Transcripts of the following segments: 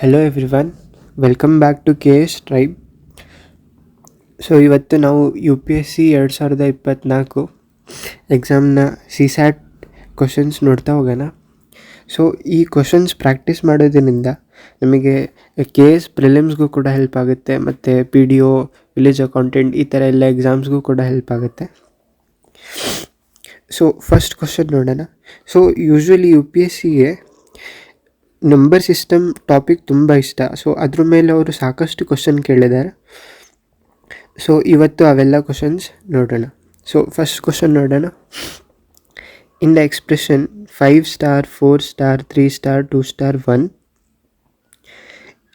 Hello everyone welcome back to K S tribe so ಇವತ್ತು ನಾವು you P S C ಎರಡು ಸಾವಿರದ ಇಪ್ಪತ್ತ್ನಾಲ್ಕು ಎಕ್ಸಾಮ್ನ ಸಿ ಸ್ಯಾಟ್ ಕ್ವಶನ್ಸ್ ನೋಡ್ತಾ ಹೋಗೋಣ. ಸೊ ಈ ಕ್ವಶನ್ಸ್ ಪ್ರಾಕ್ಟೀಸ್ ಮಾಡೋದ್ರಿಂದ ನಮಗೆ ಕೆ ಎಸ್ ಪ್ರಿಲಿಮ್ಸ್ಗೂ ಕೂಡ ಹೆಲ್ಪ್ ಆಗುತ್ತೆ, ಮತ್ತು P D O village accountant ಈ ಥರ ಎಲ್ಲ ಎಕ್ಸಾಮ್ಸ್ಗೂ ಕೂಡ ಹೆಲ್ಪ್ ಆಗುತ್ತೆ. ಸೊ ಫಸ್ಟ್ ಕ್ವಶನ್ ನೋಡೋಣ. So usually U P S ಸಿಗೆ ನಂಬರ್ ಸಿಸ್ಟಮ್ ಟಾಪಿಕ್ ತುಂಬ ಇಷ್ಟ. ಸೊ ಅದ್ರ ಮೇಲೆ ಅವರು ಸಾಕಷ್ಟು ಕ್ವಶನ್ ಕೇಳಿದ್ದಾರೆ. ಸೊ ಇವತ್ತು ಅವೆಲ್ಲ ಕ್ವಶನ್ಸ್ ನೋಡೋಣ. ಸೊ ಫಸ್ಟ್ ಕ್ವಶನ್ ನೋಡೋಣ. In the expression five star four star three star two star one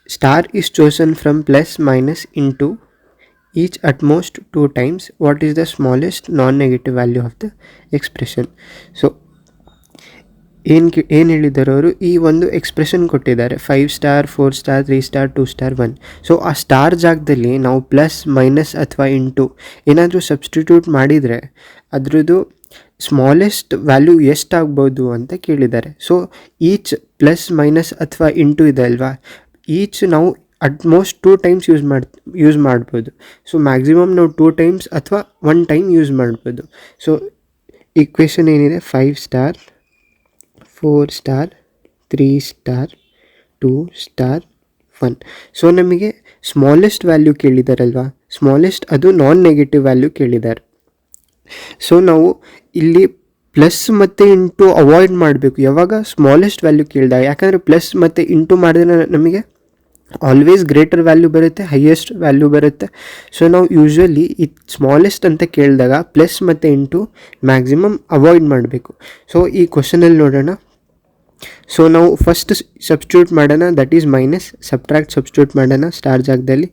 star is chosen from plus minus into each at most two times what is the smallest non negative value of the expression so ಏನು ಏನು ಹೇಳಿದ್ದಾರೆ ಅವರು? ಈ ಒಂದು expression ಕೊಟ್ಟಿದ್ದಾರೆ. Five star four star three star two star one so ಆ star ಜಾಗದಲ್ಲಿ ನಾವು ಪ್ಲಸ್ ಮೈನಸ್ ಅಥವಾ ಇಂಟು ಏನಾದರೂ ಸಬ್ಸ್ಟಿಟ್ಯೂಟ್ ಮಾಡಿದರೆ ಅದರದ್ದು ಸ್ಮಾಲೆಸ್ಟ್ ವ್ಯಾಲ್ಯೂ ಎಷ್ಟಾಗ್ಬೋದು ಅಂತ ಕೇಳಿದ್ದಾರೆ. ಸೊ ಈಚ್ ಪ್ಲಸ್ ಮೈನಸ್ ಅಥವಾ ಇಂಟು ಇದೆ ಅಲ್ವಾ? ಈಚ್ ನಾವು at most two times use ಮಾಡಿ ಯೂಸ್ ಮಾಡ್ಬೋದು. ಸೊ ಮ್ಯಾಕ್ಸಿಮಮ್ ನಾವು ಟೂ ಟೈಮ್ಸ್ ಅಥವಾ ಒನ್ ಟೈಮ್ ಯೂಸ್ ಮಾಡ್ಬೋದು. ಸೊ ಈಕ್ವೇಷನ್ ಏನಿದೆ? Five star four star three star two star one so ನಮಗೆ ಸ್ಮಾಲೆಸ್ಟ್ ವ್ಯಾಲ್ಯೂ ಕೇಳಿದಾರಲ್ವಾ? ಸ್ಮಾಲೆಸ್ಟ್ ಅದು ನಾನ್ ನೆಗೆಟಿವ್ ವ್ಯಾಲ್ಯೂ ಕೇಳಿದ್ದಾರೆ ಸೊ ನಾವು ಇಲ್ಲಿ ಪ್ಲಸ್ ಮತ್ತು ಇಂಟು ಅವಾಯ್ಡ್ ಮಾಡಬೇಕು. ಯಾವಾಗ ಸ್ಮಾಲೆಸ್ಟ್ ವ್ಯಾಲ್ಯೂ ಕೇಳಿದಾಗ ಯಾಕಂದರೆ ಪ್ಲಸ್ ಮತ್ತು ಇಂಟು ಮಾಡಿದ್ರೆ ನಮಗೆ ಆಲ್ವೇಸ್ ಗ್ರೇಟರ್ ವ್ಯಾಲ್ಯೂ ಬರುತ್ತೆ ಹೈಯೆಸ್ಟ್ ವ್ಯಾಲ್ಯೂ ಬರುತ್ತೆ. ಸೊ ನಾವು ಯೂಶ್ವಲಿ ಈ ಸ್ಮಾಲೆಸ್ಟ್ ಅಂತ ಕೇಳಿದಾಗ ಪ್ಲಸ್ ಮತ್ತು ಇಂಟು ಮ್ಯಾಕ್ಸಿಮಮ್ ಅವಾಯ್ಡ್ ಮಾಡಬೇಕು. ಸೊ ಈ ಕ್ವಶನಲ್ಲಿ ನೋಡೋಣ. ಸೊ ನಾವು ಫಸ್ಟ್ ಸಬ್ಸ್ಟ್ಯೂಟ್ ಮಾಡೋಣ that is minus subtract substitute ಮಾಡೋಣ ಸ್ಟಾರ್ ಜಾಗದಲ್ಲಿ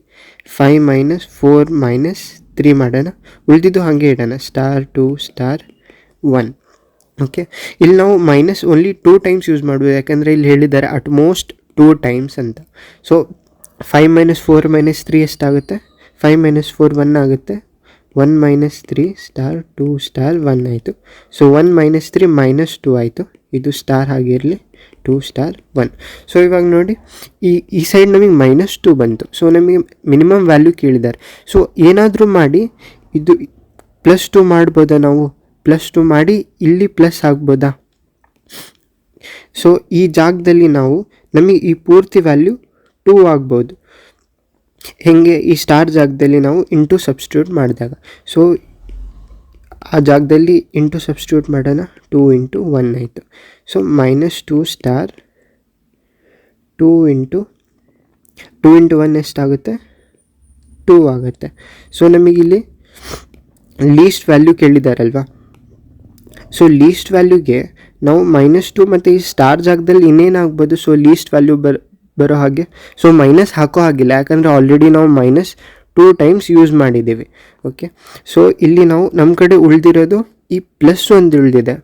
five minus four minus three ಮಾಡೋಣ. ಉಳಿದಿದ್ದು ಹಾಗೆ ಇಡೋಣ star to star one okay ಇಲ್ಲಿ ನಾವು minus only two times use ಮಾಡ್ಬೋದು ಯಾಕಂದರೆ ಇಲ್ಲಿ ಹೇಳಿದ್ದಾರೆ ಅಟ್ ಮೋಸ್ಟ್ ಟೂ ಟೈಮ್ಸ್ ಅಂತ. So five minus four minus three ಎಷ್ಟಾಗುತ್ತೆ? ಫೈವ್ ಮೈನಸ್ ಫೋರ್ ಒನ್ ಆಗುತ್ತೆ. One minus three star two star one ಆಯಿತು. So one minus three minus two ಆಯಿತು. ಇದು ಸ್ಟಾರ್ ಆಗಿರಲಿ ಟೂ ಸ್ಟಾರ್ ಒನ್ ಸೊ ಇವಾಗ ನೋಡಿ, ಈ ಈ ಸೈಡ್ ನಮಗೆ ಮೈನಸ್ ಟೂ ಬಂತು. ಸೊ ನಮಗೆ ಮಿನಿಮಮ್ ವ್ಯಾಲ್ಯೂ ಕೇಳಿದ್ದಾರೆ ಸೊ ಏನಾದರೂ ಮಾಡಿ, ಇದು ಪ್ಲಸ್ ಟು ಮಾಡ್ಬೋದಾ ನಾವು? ಪ್ಲಸ್ ಟು ಮಾಡಿ, ಇಲ್ಲಿ ಪ್ಲಸ್ ಆಗ್ಬೋದಾ? ಸೊ ಈ ಜಾಗದಲ್ಲಿ ನಾವು, ನಮಗೆ ಈ ಪೂರ್ತಿ ವ್ಯಾಲ್ಯೂ ಟೂ ಆಗ್ಬೋದು. ಹೇಗೆ ಈ ಸ್ಟಾರ್ ಜಾಗದಲ್ಲಿ ನಾವು ಇಂಟು ಸಬ್ಸ್ಟಿಟ್ಯೂಟ್ ಮಾಡಿದಾಗ. ಸೊ ಆ ಜಾಗದಲ್ಲಿ ಇಂಟು ಸಬ್ಸ್ಟಿಟ್ಯೂಟ್ ಮಾಡೋಣ ಟೂ ಇಂಟು ಒನ್ ಆಯಿತು. So minus two star two into two into one ಎಷ್ಟಾಗುತ್ತೆ? ಟೂ ಆಗುತ್ತೆ. ಸೊ ನಮಗಿಲ್ಲಿ ಲೀಸ್ಟ್ ವ್ಯಾಲ್ಯೂ ಕೇಳಿದಾರಲ್ವಾ? ಸೊ ಲೀಸ್ಟ್ ವ್ಯಾಲ್ಯೂಗೆ ನಾವು ಮೈನಸ್ ಟು ಮತ್ತು ಈ ಸ್ಟಾರ್ ಜಾಗದಲ್ಲಿ ಇನ್ನೇನಾಗ್ಬೋದು? ಸೊ ಲೀಸ್ಟ್ ವ್ಯಾಲ್ಯೂ ಬರ್ ಬರೋ ಹಾಗೆ. ಸೊ ಮೈನಸ್ ಹಾಕೋ ಹಾಗಿಲ್ಲ. ಯಾಕಂದರೆ ಆಲ್ರೆಡಿ ನಾವು ಮೈನಸ್ ಟೂ ಟೈಮ್ಸ್ ಯೂಸ್ ಮಾಡಿದ್ದೀವಿ. ಓಕೆ ಸೊ ಇಲ್ಲಿ ನಾವು ನಮ್ಮ ಕಡೆ ಉಳಿದಿರೋದು ಈ ಪ್ಲಸ್ ಒಂದು ಉಳಿದಿದೆ.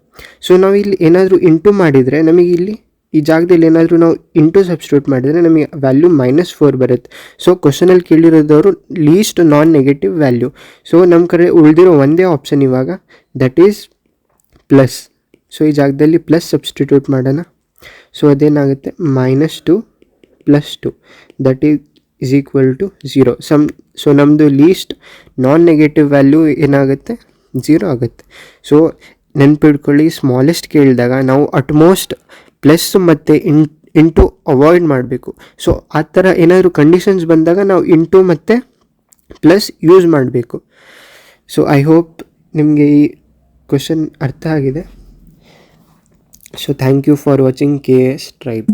ಸೊ ನಾವು ಇಲ್ಲಿ ಏನಾದರೂ ಇಂಟು ಮಾಡಿದರೆ ನಮಗೆ ಇಲ್ಲಿ ಈ ಜಾಗದಲ್ಲಿ ಏನಾದರೂ ನಾವು ಇಂಟು ಸಬ್ಸ್ಟ್ಯೂಟ್ ಮಾಡಿದರೆ ನಮಗೆ ವ್ಯಾಲ್ಯೂ ಮೈನಸ್ ಫೋರ್ ಬರುತ್ತೆ. ಸೊ ಕ್ವಶನಲ್ಲಿ ಕೇಳಿರೋದವರು least non negative value so ನಮ್ಮ ಕಡೆ ಉಳಿದಿರೋ ಒಂದೇ ಆಪ್ಷನ್ ಇವಾಗ ದಟ್ ಈಸ್ ಪ್ಲಸ್ ಸೊ ಈ ಜಾಗದಲ್ಲಿ ಪ್ಲಸ್ ಸಬ್ಸ್ಟಿಟ್ಯೂಟ್ ಮಾಡೋಣ. ಸೊ ಅದೇನಾಗುತ್ತೆ? Minus two plus two that is is equal to zero sum so ನಮ್ಮದು ಲೀಸ್ಟ್ ನಾನ್ ನೆಗೆಟಿವ್ ವ್ಯಾಲ್ಯೂ ಏನಾಗುತ್ತೆ? ಝೀರೋ ಆಗುತ್ತೆ. ಸೊ ನೆನ್ಪಿಡ್ಕೊಳ್ಳಿ ಸ್ಮಾಲೆಸ್ಟ್ ಕೇಳಿದಾಗ ನಾವು ಅಟ್ಮೋಸ್ಟ್ ಪ್ಲಸ್ ಮತ್ತು ಇನ್ ಇಂಟು ಅವಾಯ್ಡ್ ಮಾಡಬೇಕು. ಸೊ ಆ ಥರ ಏನಾದರೂ ಕಂಡೀಷನ್ಸ್ ಬಂದಾಗ ನಾವು ಇಂಟು ಮತ್ತು ಪ್ಲಸ್ ಯೂಸ್ ಮಾಡಬೇಕು. ಸೊ ಐ ಹೋಪ್ ನಿಮಗೆ ಈ ಕ್ವಶನ್ ಅರ್ಥ ಆಗಿದೆ. So thank you for watching K S tribe